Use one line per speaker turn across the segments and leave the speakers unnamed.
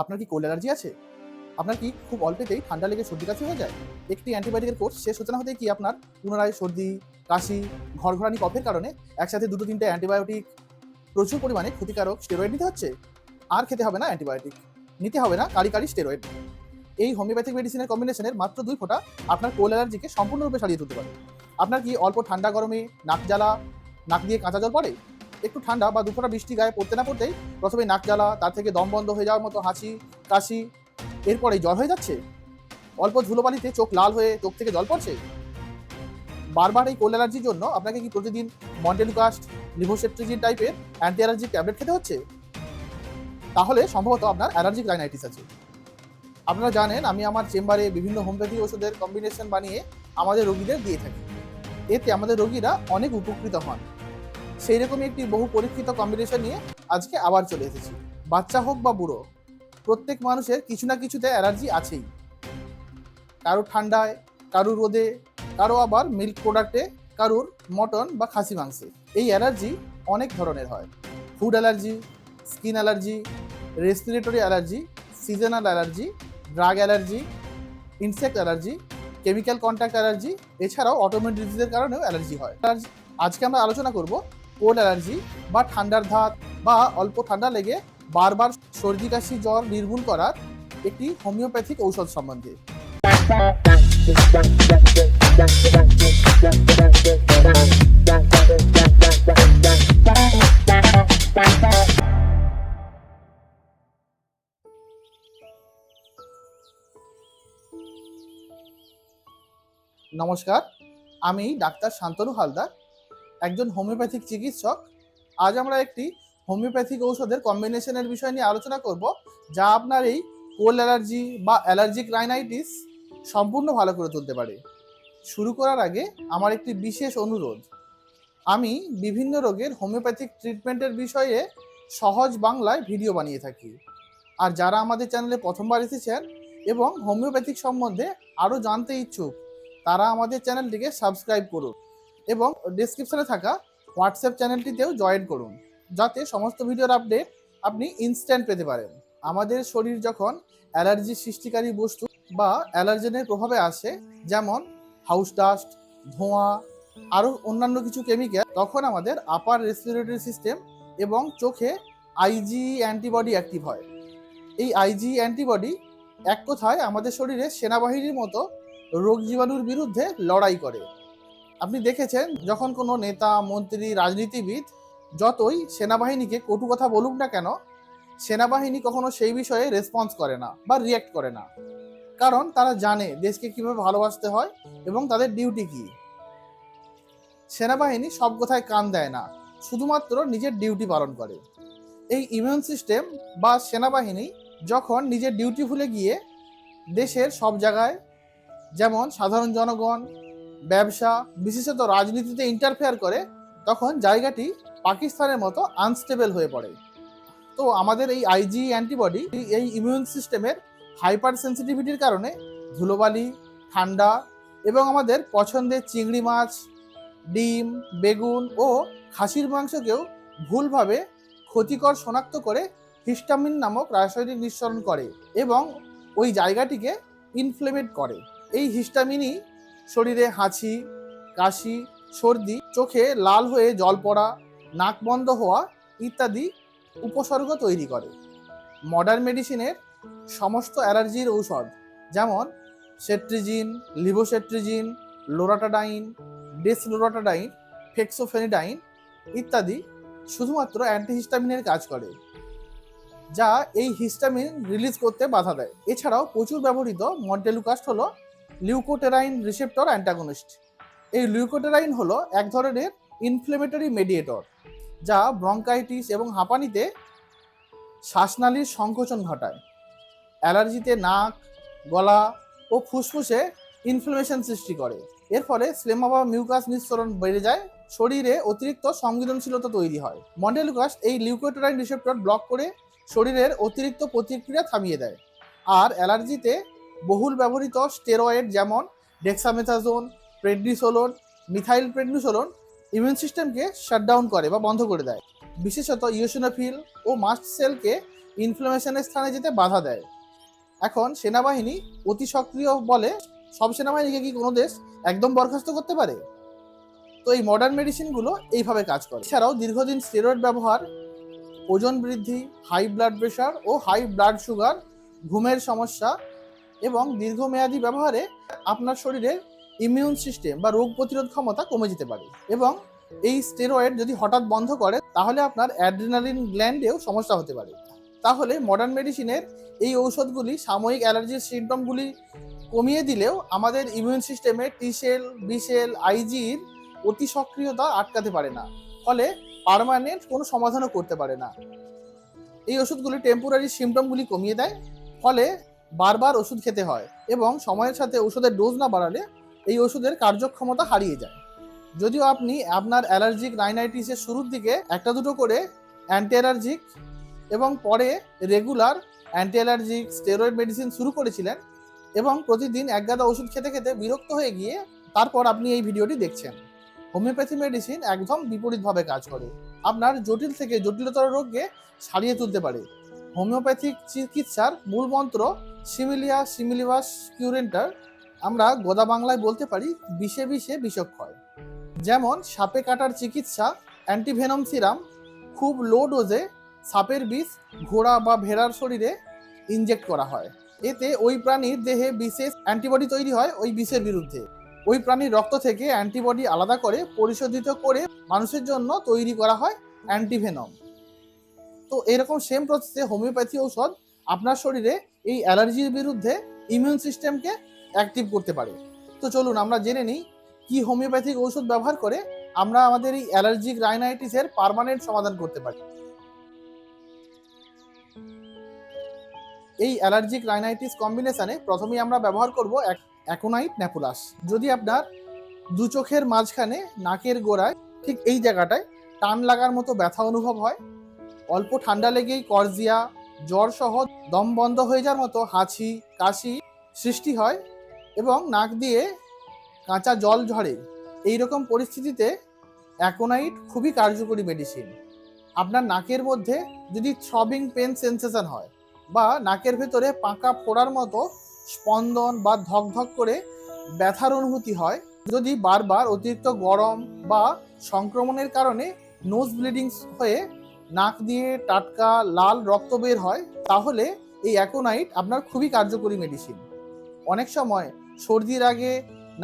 আপনার কি cold allergy আছে? আপনার কি খুব অল্পেতেই ঠান্ডা লেগে সর্দি কাশি হয়ে যায়? একটি অ্যান্টিবায়োটিকের কোর্স শেষ হতে না হতে কি আপনার পুনরায় সর্দি, কাশি, ঘরঘরানি, কফের কারণে একসাথে দুটো তিনটে অ্যান্টিবায়োটিক প্রচুর পরিমাণে ক্ষতিকারক স্টেরয়েড নিতে হচ্ছে? আর খেতে হবে না অ্যান্টিবায়োটিক। নিতে হবে না কারি কারি স্টেরয়েড এই হোমিওপ্যাথিক মেডিসিনের কম্বিনেশনের মাত্র দুই ফোঁটা আপনার কোল্ড অ্যালার্জিকে সম্পূর্ণরূপে সারিয়ে তুলতে পারে। আপনার কি অল্প ঠান্ডা গরমে নাক জ্বালা, নাক দিয়ে কাঁচা জল পড়ে? একটু ঠান্ডা বা দুপুরা বৃষ্টি গায়ে পড়তে না পড়তেই প্রথমে নাক জ্বালা, তার থেকে দম বন্ধ হয়ে যাওয়ার মতো হাঁচি কাশি এরপরে জ্বর হয়ে যাচ্ছে? অল্প ধুলোবালিতে চোখ লাল হয়ে চোখ থেকে জল পড়ছে? বারবার এই কোল্ড অ্যালার্জির জন্য আপনাকে কি প্রতিদিন মন্টেলুকাস্ট লিভোসেট্রিজিন টাইপের অ্যান্টি অ্যালার্জিক ট্যাবলেট খেতে হচ্ছে? তাহলে সম্ভবত আপনার অ্যালার্জিক রাইনাইটিস আছে। আপনারা জানেন, আমি আমার চেম্বারে বিভিন্ন হোমিওপ্যাথি ওষুধের কম্বিনেশন বানিয়ে আমাদের রোগীদের দিয়ে থাকি। এতে আমাদের রোগীরা অনেক উপকৃত হন। সেই রকমই একটি বহু পরীক্ষিত কম্বিনেশন নিয়ে আজকে আবার চলে এসেছি। বাচ্চা হোক বা বুড়ো, প্রত্যেক মানুষের কিছু না কিছুতে অ্যালার্জি আছেই। কারও ঠান্ডায়, কারও রোদে, কারও আবার মিল্ক প্রোডাক্টে কারুর মটন বা খাসি মাংসে। এই অ্যালার্জি অনেক ধরনের হয়। Food allergy skin allergy respiratory allergy seasonal allergy drug allergy insect allergy chemical contact allergy এছাড়াও অটোমেট ডিজিজের কারণেও অ্যালার্জি হয়। আজকে আমরা আলোচনা করব কোল্ড অ্যালার্জি বা ঠান্ডার ধাত বা অল্প ঠান্ডা লেগে বারবার সর্দি, কাশি, জ্বর নির্মূল করার একটি হোমিওপ্যাথিক ঔষধ সম্বন্ধে। নমস্কার, আমি ডাক্তার শান্তনু হালদার। একজন হোমিওপ্যাথিক চিকিৎসক। আজ আমরা একটি হোমিওপ্যাথিক ঔষধের কম্বিনেশনের বিষয় নিয়ে আলোচনা করব, যা আপনার এই কোল্ড অ্যালার্জি বা অ্যালার্জিক রাইনাইটিস সম্পূর্ণ ভালো করে তুলতে পারে। শুরু করার আগে আমার একটি বিশেষ অনুরোধ। আমি বিভিন্ন রোগের হোমিওপ্যাথিক ট্রিটমেন্টের বিষয়ে সহজ বাংলায় ভিডিও বানিয়ে থাকি। আর যারা আমাদের চ্যানেলে প্রথমবার এসেছেন এবং হোমিওপ্যাথিক সম্বন্ধে আরও জানতে ইচ্ছুক, তারা আমাদের চ্যানেলটিকে সাবস্ক্রাইব করুন। এবং ডিসক্রিপশনে থাকা হোয়াটসঅ্যাপ চ্যানেলটিতেও জয়েন করুন। যাতে সমস্ত ভিডিওর আপডেট আপনি ইনস্ট্যান্ট পেতে পারেন। আমাদের শরীর যখন অ্যালার্জি সৃষ্টিকারী বস্তু বা অ্যালার্জেনের প্রভাবে আসে, যেমন হাউস ডাস্ট ধোঁয়া, আরও অন্যান্য কিছু কেমিক্যাল তখন আমাদের আপার রেসপিরেটরি সিস্টেম এবং চোখে আইজি অ্যান্টিবডি অ্যাক্টিভ হয়। এই আইজি অ্যান্টিবডি এক কথায় আমাদের শরীরে সেনাবাহিনীর মতো রোগ জীবাণুর বিরুদ্ধে লড়াই করে। আপনি দেখেছেন, যখন কোনো নেতা, মন্ত্রী, রাজনীতিবিদ যতই সেনাবাহিনীকে কটু কথা বলুক না কেন, সেনাবাহিনী কখনো সেই বিষয়ে রেসপন্স করে না বা রিয়্যাক্ট করে না। কারণ তারা জানে দেশকে কীভাবে ভালোবাসতে হয় এবং তাদের ডিউটি কি। সেনাবাহিনী সব কথায় কান দেয় না, শুধুমাত্র নিজের ডিউটি পালন করে। এই ইমিউন সিস্টেম বা সেনাবাহিনী যখন নিজের ডিউটি ভুলে গিয়ে দেশের সব জায়গায়, যেমন সাধারণ জনগণ ব্যবসা, বিশেষত রাজনীতিতে ইন্টারফেয়ার করে, তখন জায়গাটি পাকিস্তানের মতো আনস্টেবল হয়ে পড়ে। তো আমাদের এই আইজি অ্যান্টিবডি এই ইমিউন সিস্টেমের হাইপার সেন্সিটিভিটির কারণে ধুলোবালি, ঠান্ডা এবং আমাদের পছন্দের চিংড়ি মাছ, ডিম, বেগুন ও খাসির মাংসকেও ভুলভাবে ক্ষতিকর শনাক্ত করে হিস্টামিন নামক রাসায়নিক নিঃসরণ করে এবং ওই জায়গাটিকে ইনফ্লেমেট করে। এই হিস্টামিনই শরীরে হাঁচি, কাশি, সর্দি, চোখে লাল হয়ে জল পড়া, নাক বন্ধ হওয়া ইত্যাদি উপসর্গ তৈরি করে। মডার্ন মেডিসিনের সমস্ত অ্যালার্জির ঔষধ যেমন cetirizine, levocetirizine, loratadine, desloratadine, fexofenadine ইত্যাদি শুধুমাত্র অ্যান্টিহিস্টামিনের কাজ করে, যা এই হিস্টামিন রিলিজ করতে বাধা দেয়। এছাড়াও প্রচুর ব্যবহৃত মন্টেলুকাস্ট হলো লিউকোটেরাইন রিসেপ্টর অ্যান্টাগনিস্ট এই লিউকোটেরাইন হলো এক ধরনের ইনফ্লেমেটরি মেডিয়েটর যা ব্রঙ্কাইটিস এবং হাঁপানিতে শ্বাসনালীর সংকোচন ঘটায়। অ্যালার্জিতে নাক, গলা ও ফুসফুসে ইনফ্লামেশন সৃষ্টি করে। এর ফলে স্লেমা বা মিউকাস নিঃসরণ বেড়ে যায়, শরীরে অতিরিক্ত সংবেদনশীলতা তৈরি হয়। মন্ডেলুকাস্ট এই লিউকোটেরাইন রিসেপ্টর ব্লক করে শরীরের অতিরিক্ত প্রতিক্রিয়া থামিয়ে দেয়। আর অ্যালার্জিতে বহুল ব্যবহৃত স্টেরয়েড যেমন dexamethasone prednisolone methyl prednisolone immune সিস্টেমকে শাটডাউন করে বা বন্ধ করে দেয়। বিশেষত ইওসিনোফিল ও মাস্ট সেলকে ইনফ্লামেশনের স্থানে যেতে বাধা দেয়। এখন সেনাবাহিনী অতি সক্রিয় বলে সব সেনাবাহিনীকে কি কোনো দেশ একদম বরখাস্ত করতে পারে? তো এই মডার্ন মেডিসিনগুলো এইভাবে কাজ করে। এছাড়াও দীর্ঘদিন স্টেরয়েড ব্যবহার, ওজন বৃদ্ধি হাই ব্লাড প্রেশার ও হাই ব্লাড সুগার ঘুমের সমস্যা এবং দীর্ঘমেয়াদী ব্যবহারে আপনার শরীরের ইমিউন সিস্টেম বা রোগ প্রতিরোধ ক্ষমতা কমে যেতে পারে এবং এই স্টেরয়েড যদি হঠাৎ বন্ধ করে, তাহলে আপনার অ্যাড্রিনালিন গ্ল্যান্ডেও সমস্যা হতে পারে। তাহলে মডার্ন মেডিসিনের এই ঔষধগুলি সাময়িক অ্যালার্জির সিমটমগুলি কমিয়ে দিলেও আমাদের ইমিউন সিস্টেমে টি সেল বি সেল আইজির অতি সক্রিয়তা আটকাতে পারে না। ফলে পার্মানেন্ট কোনো সমাধানও করতে পারে না। এই ওষুধগুলি টেম্পোরারি সিমটমগুলি কমিয়ে দেয়, ফলে বারবার ওষুধ খেতে হয় এবং সময়ের সাথে ওষুধের ডোজ না বাড়ালে এই ওষুধের কার্যক্ষমতা হারিয়ে যায়। যদিও আপনি আপনার অ্যালার্জিক রাইনাইটিসের শুরুর দিকে একটা দুটো করে অ্যান্টি অ্যালার্জিক এবং পরে regular anti allergic steroid medicine শুরু করেছিলেন এবং প্রতিদিন এক গাদা ওষুধ খেতে খেতে বিরক্ত হয়ে গিয়ে তারপর আপনি এই ভিডিওটি দেখছেন। হোমিওপ্যাথি মেডিসিন একদম বিপরীতভাবে কাজ করে। আপনার জটিল থেকে জটিলতর রোগকে সারিয়ে তুলতে পারে। হোমিওপ্যাথিক চিকিৎসার মূল মন্ত্র সিমিলিয়া সিমিলিভাস কিউরেন্টার আমরা গোদা বাংলায় বলতে পারি বিষে বিষে বিষক্ষয়। যেমন সাপে কাটার চিকিৎসা, অ্যান্টিভেনম সিরাম, খুব লো ডোজে সাপের বিষ ঘোড়া বা ভেড়ার শরীরে ইনজেক্ট করা হয়। এতে ওই প্রাণীর দেহে বিশেষ অ্যান্টিবডি তৈরি হয় ওই বিষের বিরুদ্ধে। ওই প্রাণীর রক্ত থেকে অ্যান্টিবডি আলাদা করে পরিশোধিত করে মানুষের জন্য তৈরি করা হয় অ্যান্টিভেনম। তো এরকম সেম প্রসেসে হোমিওপ্যাথি ঔষধ আপনার শরীরে এই অ্যালার্জির বিরুদ্ধে ইমিউন সিস্টেমকে অ্যাক্টিভ করতে পারে। তো চলুন আমরা জেনে নিই কি হোমিওপ্যাথিক ঔষধ ব্যবহার করে আমরা আমাদের এই অ্যালার্জিক রাইনাইটিসের পার্মানেন্ট সমাধান করতে পারি। এই অ্যালার্জিক রাইনাইটিস কম্বিনেশনে প্রথমেই আমরা ব্যবহার করব অ্যাকোনাইট ন্যাপুলাস। যদি আপনার দু চোখের মাঝখানে নাকের গোড়ায় ঠিক এই জায়গাটায় টান লাগার মতো ব্যথা অনুভব হয়, অল্প ঠান্ডা লেগেই করজিয়া জ্বর সহ দম বন্ধ হয়ে যাওয়ার মতো হাঁচি, কাশি সৃষ্টি হয় এবং নাক দিয়ে কাঁচা জল ঝরে। এই রকম পরিস্থিতিতে অ্যাকোনাইট খুবই কার্যকরী মেডিসিন আপনার নাকের মধ্যে যদি থ্রবিং পেন সেন্সেশন হয় বা নাকের ভেতরে পাকা ফোড়ার মতো স্পন্দন বা ধকধক করে ব্যথার অনুভূতি হয়, যদি বারবার অতিরিক্ত গরম বা সংক্রমণের কারণে নোজ ব্লিডিংস হয়ে নাক দিয়ে টাটকা লাল রক্ত বের হয়, তাহলে এই অ্যাকোনাইট আপনার খুবই কার্যকরী মেডিসিন অনেক সময় সর্দির আগে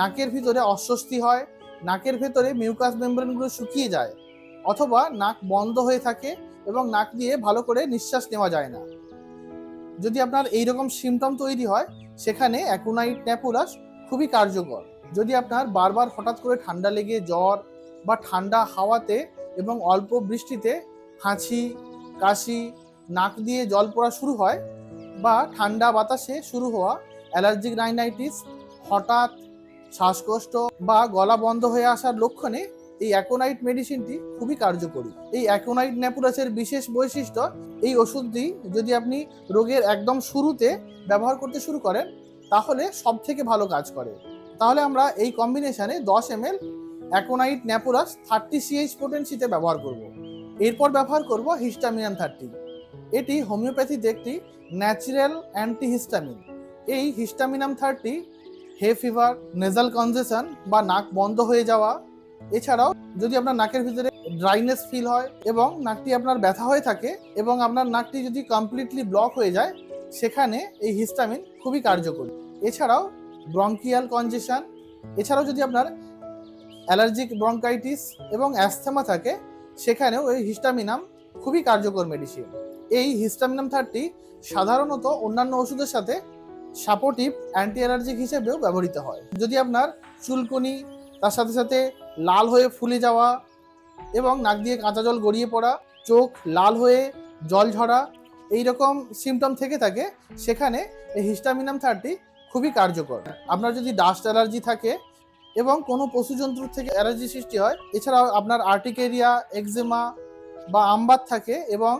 নাকের ভিতরে অস্বস্তি হয়, নাকের ভেতরে মিউকাস মেমব্রেনগুলো শুকিয়ে যায়, অথবা নাক বন্ধ হয়ে থাকে এবং নাক দিয়ে ভালো করে নিঃশ্বাস নেওয়া যায় না। যদি আপনার এই রকম সিমটম তৈরি হয়, সেখানে অ্যাকোনাইট ন্যাপুলাস খুবই কার্যকর। যদি আপনার বারবার হঠাৎ করে ঠান্ডা লেগে জ্বর বা ঠান্ডা হাওয়াতে এবং অল্প বৃষ্টিতে হাঁচি, কাশি, নাক দিয়ে জল পড়া শুরু হয় বা ঠান্ডা বাতাসে শুরু হওয়া অ্যালার্জিক রাইনাইটিস হঠাৎ শ্বাসকষ্ট বা গলা বন্ধ হয়ে আসার লক্ষণে এই অ্যাকোনাইট মেডিসিনটি খুবই কার্যকরী এই অ্যাকোনাইট ন্যাপুলাসের বিশেষ বৈশিষ্ট্য, এই ওষুধটি যদি আপনি রোগের একদম শুরুতে ব্যবহার করতে শুরু করেন, তাহলে সব থেকে ভালো কাজ করে তাহলে আমরা এই কম্বিনেশনে দশ M L aconite napellus thirty CH পোটেন্সিতে ব্যবহার করব। এরপর ব্যবহার করব হিস্টামিনাম থার্টি। এটি হোমিওপ্যাথিতে একটি ন্যাচারাল অ্যান্টিহিস্টামিন। এই histaminum thirty hay fever, nasal congestion বা নাক বন্ধ হয়ে যাওয়া। এছাড়াও যদি আপনার নাকের ভিতরে ড্রাইনেস ফিল হয় এবং নাকটি আপনার ব্যথা হয়ে থাকে এবং আপনার নাকটি যদি কমপ্লিটলি ব্লক হয়ে যায়, সেখানে এই হিস্টামিন খুবই কার্যকরী। এছাড়াও ব্রঙ্কিয়াল কনজেশন। এছাড়াও যদি আপনার অ্যালার্জিক ব্রঙ্কাইটিস এবং অ্যাস্থেমা থাকে সেখানেও এই হিস্টামিনাম খুবই কার্যকর মেডিসিন এই হিস্টামিনাম থার্টি সাধারণত অন্যান্য ওষুধের সাথে সাপোর্টিভ অ্যান্টি অ্যালার্জিক হিসেবেও ব্যবহৃত হয়। যদি আপনার চুলকুনি, তার সাথে সাথে লাল হয়ে ফুলে যাওয়া এবং নাক দিয়ে কাঁচা জল গড়িয়ে পড়া, চোখ লাল হয়ে জল ঝরা এই রকম সিমটম থেকে থাকে, সেখানে এই হিস্টামিনাম থার্টি খুবই কার্যকর। আপনার যদি ডাস্ট অ্যালার্জি থাকে এবং কোনো পশুজন্তুর থেকে অ্যালার্জি সৃষ্টি হয়। এছাড়াও আপনার আর্টিকেরিয়া এক্সেমা বা আমবাত থাকে এবং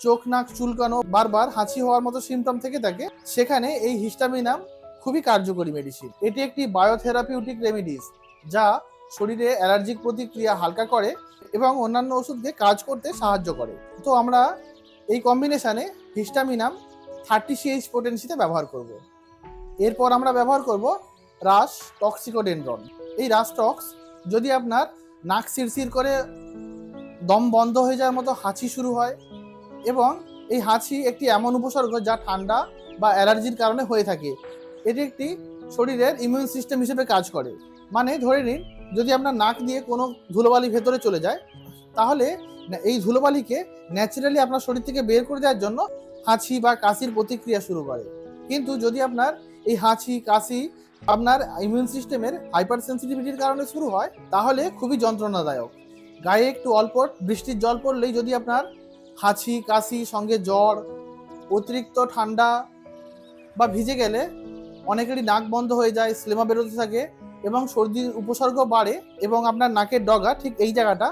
চোখ, নাক, চুলকানো বারবার হাঁচি হওয়ার মতো সিমটম থেকে থাকে। সেখানে এই হিস্টামিনাম খুবই কার্যকরী মেডিসিন এটি একটি বায়োথেরাপিউটিক রেমিডিস যা শরীরে অ্যালার্জিক প্রতিক্রিয়া হালকা করে এবং অন্যান্য ওষুধকে কাজ করতে সাহায্য করে। তো আমরা এই কম্বিনেশনে হিস্টামিনাম থার্টি সিএইচ পোটেন্সিতে ব্যবহার করব। এরপর আমরা ব্যবহার করব রাস টক্সিকোডেন্ড্রন। এই রাস টক্স যদি আপনার নাক শিরশির করে দম বন্ধ হয়ে যাওয়ার মতো হাঁচি শুরু হয় এবং এই হাঁচি একটি এমন উপসর্গ যা ঠান্ডা বা অ্যালার্জির কারণে হয়ে থাকে, এটি একটি শরীরের ইমিউন সিস্টেম হিসেবে কাজ করে। মানে ধরে নিন, যদি আপনার নাক দিয়ে কোনো ধুলোবালি ভেতরে চলে যায়, তাহলে এই ধুলোবালিকে ন্যাচারালি আপনার শরীর থেকে বের করে দেওয়ার জন্য হাঁচি বা কাশির প্রতিক্রিয়া শুরু করে। কিন্তু যদি আপনার এই হাঁচি, কাশি আপনার ইমিউন সিস্টেমের হাইপার সেন্সিটিভিটির কারণে শুরু হয়, তাহলে খুবই যন্ত্রণাদায়ক। গায়ে একটু অল্প বৃষ্টির জল পড়লেই যদি আপনার হাঁচি, কাশি, সঙ্গে জ্বর, অতিরিক্ত ঠান্ডা বা ভিজে গেলে অনেকেরই নাক বন্ধ হয়ে যায়, স্লেমা বেরোতে থাকে এবং সর্দির উপসর্গ বাড়ে এবং আপনার নাকের ডগা ঠিক এই জায়গাটা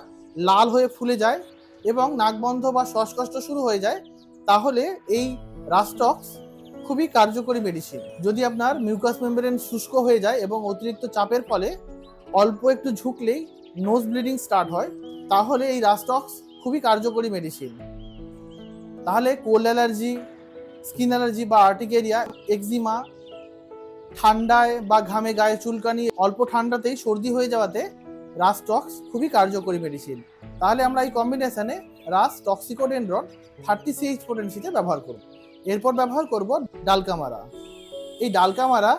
লাল হয়ে ফুলে যায় এবং নাক বন্ধ বা শ্বাসকষ্ট শুরু হয়ে যায়, তাহলে এই রাস্টক্স খুবই কার্যকরী মেডিসিন যদি আপনার মিউকাস মেম্ব্রেন শুষ্ক হয়ে যায় এবং অতিরিক্ত চাপের ফলে অল্প একটু ঝুঁকলেই নোজ ব্লিডিং স্টার্ট হয়, তাহলে এই রাস্টক্স খুবই কার্যকরী মেডিসিন তাহলে কোল্ড অ্যালার্জি স্কিন অ্যালার্জি বা আর্টিকেরিয়া এক্সিমা ঠান্ডায় বা ঘামে গায়ে চুলকানি, অল্প ঠান্ডাতেই সর্দি হয়ে যাওয়াতে রাস টক্স খুবই কার্যকরী মেডিসিন তাহলে আমরা এই কম্বিনেশনে রাস টক্সিকোডেন্ড্রন থার্টি সিএইচ পোটেন্সিতে ব্যবহার করব। এরপর ব্যবহার করব ডালকামারা এই ডালকামারা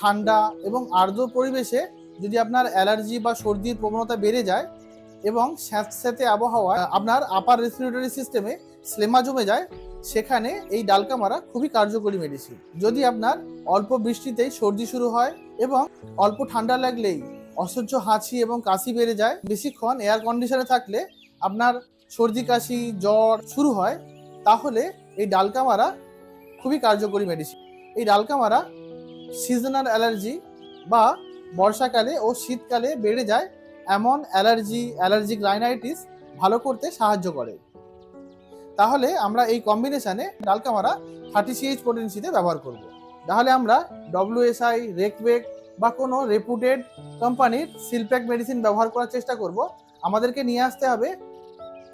ঠান্ডা এবং আর্দ্র পরিবেশে যদি আপনার অ্যালার্জি বা সর্দির প্রবণতা বেড়ে যায় এবং স্যাঁতস্যাঁতে আবহাওয়া আপনার আপার রেসপিরেটরি সিস্টেমে স্লেমা জমে যায়, সেখানে এই ডালকামারা খুবই কার্যকরী মেডিসিন যদি আপনার অল্প বৃষ্টিতেই সর্দি শুরু হয় এবং অল্প ঠান্ডা লাগলেই অসহ্য হাঁচি এবং কাশি বেড়ে যায়, বেশিক্ষণ এয়ার কন্ডিশনে থাকলে আপনার সর্দি কাশি, জ্বর শুরু হয়, তাহলে এই ডালকামারা খুবই কার্যকরী মেডিসিন এই ডালকামারা সিজনাল অ্যালার্জি বা বর্ষাকালে ও শীতকালে বেড়ে যায় এমন অ্যালার্জি অ্যালার্জিক রাইনাইটিস ভালো করতে সাহায্য করে। তাহলে আমরা এই কম্বিনেশনে ডালকামারা থার্টি সিএইচ পোটেন্সিতে ব্যবহার করব। তাহলে আমরা ডব্লিউএসআই রেকবেক বা কোনো রেপুটেড কোম্পানির সিলপ্যাক মেডিসিন ব্যবহার করার চেষ্টা করব। আমাদেরকে নিয়ে আসতে হবে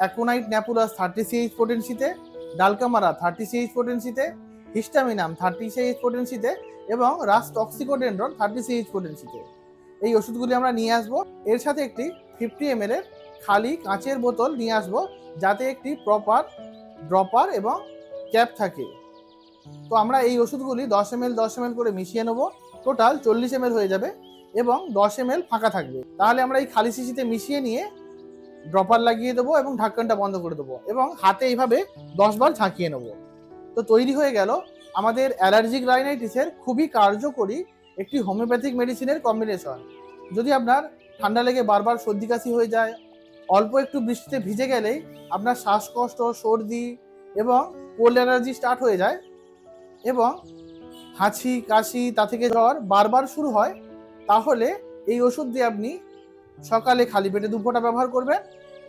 অ্যাকোনাইট ন্যাপুলাস থার্টি সিএইচ পোটেন্সিতে ডালকামারা থার্টি সিএইচ পোটেন্সিতে হিস্টামিনাম থার্টি সিএইচ পোটেন্সিতে এবং রাস টক্সিকোডেন্ড্রন থার্টি সিএইচ পোটেন্সিতে এই ওষুধগুলি আমরা নিয়ে আসব। এর সাথে একটি ফিফটি এম এর খালি কাঁচের বোতল নিয়ে আসব, যাতে একটি প্রপার ড্রপার এবং ক্যাপ থাকে। তো আমরা এই ওষুধগুলি দশ এম এল দশ এম করে মিশিয়ে নেব। টোটাল চল্লিশ এম হয়ে যাবে এবং দশ এম ফাঁকা থাকবে। তাহলে আমরা এই খালি শিশিতে মিশিয়ে নিয়ে ড্রপার লাগিয়ে দেবো এবং ঢাকনটা বন্ধ করে দেবো এবং হাতে এইভাবে দশ বার ঝাঁকিয়ে নেব। তো তৈরি হয়ে গেল আমাদের অ্যালার্জিক রাইনাইটিসের খুবই কার্যকরী একটি হোমিওপ্যাথিক মেডিসিনের কম্বিনেশন। যদি আপনার ঠান্ডা লেগে বারবার সর্দি কাশি হয়ে যায়, অল্প একটু বৃষ্টিতে ভিজে গেলেই আপনার শ্বাসকষ্ট, সর্দি এবং কোল্ড অ্যালার্জি স্টার্ট হয়ে যায় এবং হাঁচি, কাশি তা থেকে জ্বর বারবার শুরু হয়, তাহলে এই ওষুধ দিয়ে আপনি সকালে খালি পেটে দু ফোঁটা ব্যবহার করবেন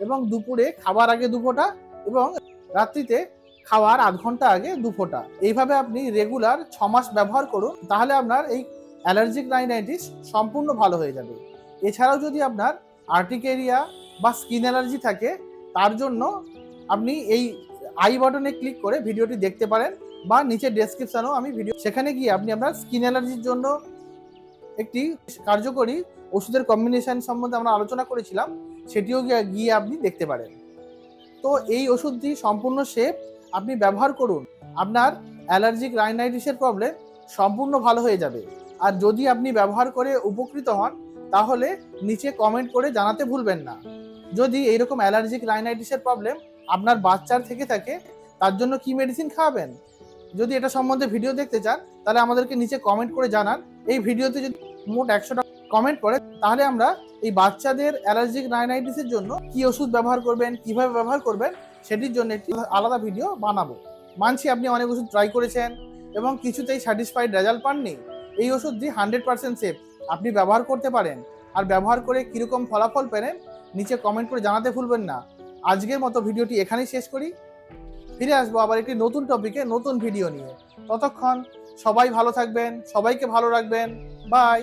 এবং দুপুরে খাবার আগে দু ফোঁটা এবং রাত্রিতে খাওয়ার আধ ঘণ্টা আগে দু ফোঁটা। এইভাবে আপনি রেগুলার ছ মাস ব্যবহার করুন, তাহলে আপনার এই অ্যালার্জিক রাইনাইটিস সম্পূর্ণ ভালো হয়ে যাবে। এছাড়াও যদি আপনার আর্টিকেরিয়া বা স্কিন অ্যালার্জি থাকে, তার জন্য আপনি এই আই বাটনে ক্লিক করে ভিডিওটি দেখতে পারেন বা নিচে ডেসক্রিপশনেও আমি ভিডিও সেখানে গিয়ে আপনি আপনার স্কিন অ্যালার্জির জন্য একটি কার্যকরী ওষুধের কম্বিনেশন সম্বন্ধে আমরা আলোচনা করেছিলাম, সেটিও গিয়ে আপনি দেখতে পারেন। তো এই ওষুধটি সম্পূর্ণ সেফ আপনি ব্যবহার করুন। আপনার অ্যালার্জিক রাইনাইটিসের প্রবলেম সম্পূর্ণ ভালো হয়ে যাবে। আর যদি আপনি ব্যবহার করে উপকৃত হন, তাহলে নিচে কমেন্ট করে জানাতে ভুলবেন না। যদি এইরকম অ্যালার্জিক রাইনাইটিসের প্রবলেম আপনার বাচ্চার থেকে থাকে, তার জন্য কি মেডিসিন খাওয়াবেন? যদি এটা সম্বন্ধে ভিডিও দেখতে চান, তাহলে আমাদেরকে নিচে কমেন্ট করে জানান। এই ভিডিওতে যদি মোট একশোটা কমেন্ট করে, তাহলে আমরা এই বাচ্চাদের অ্যালার্জিক রাইনাইটিসের জন্য কি ওষুধ ব্যবহার করবেন, কীভাবে ব্যবহার করবেন, সেটির জন্য একটি আলাদা ভিডিও বানাবো। মানছি আপনি অনেক ওষুধ ট্রাই করেছেন এবং কিছুতেই স্যাটিসফাইড রেজাল্ট পাননি। এই ওষুধটি হান্ড্রেড পার্সেন্ট সেফ আপনি ব্যবহার করতে পারেন। আর ব্যবহার করে কীরকম ফলাফল পেলেন, নিচে কমেন্ট করে জানাতে ভুলবেন না। আজকের মতো ভিডিওটি এখানেই শেষ করি। ফিরে আসব আবার একটি নতুন টপিকে নতুন ভিডিও নিয়ে। ততক্ষণ সবাই ভালো থাকবেন, সবাইকে ভালো রাখবেন। বাই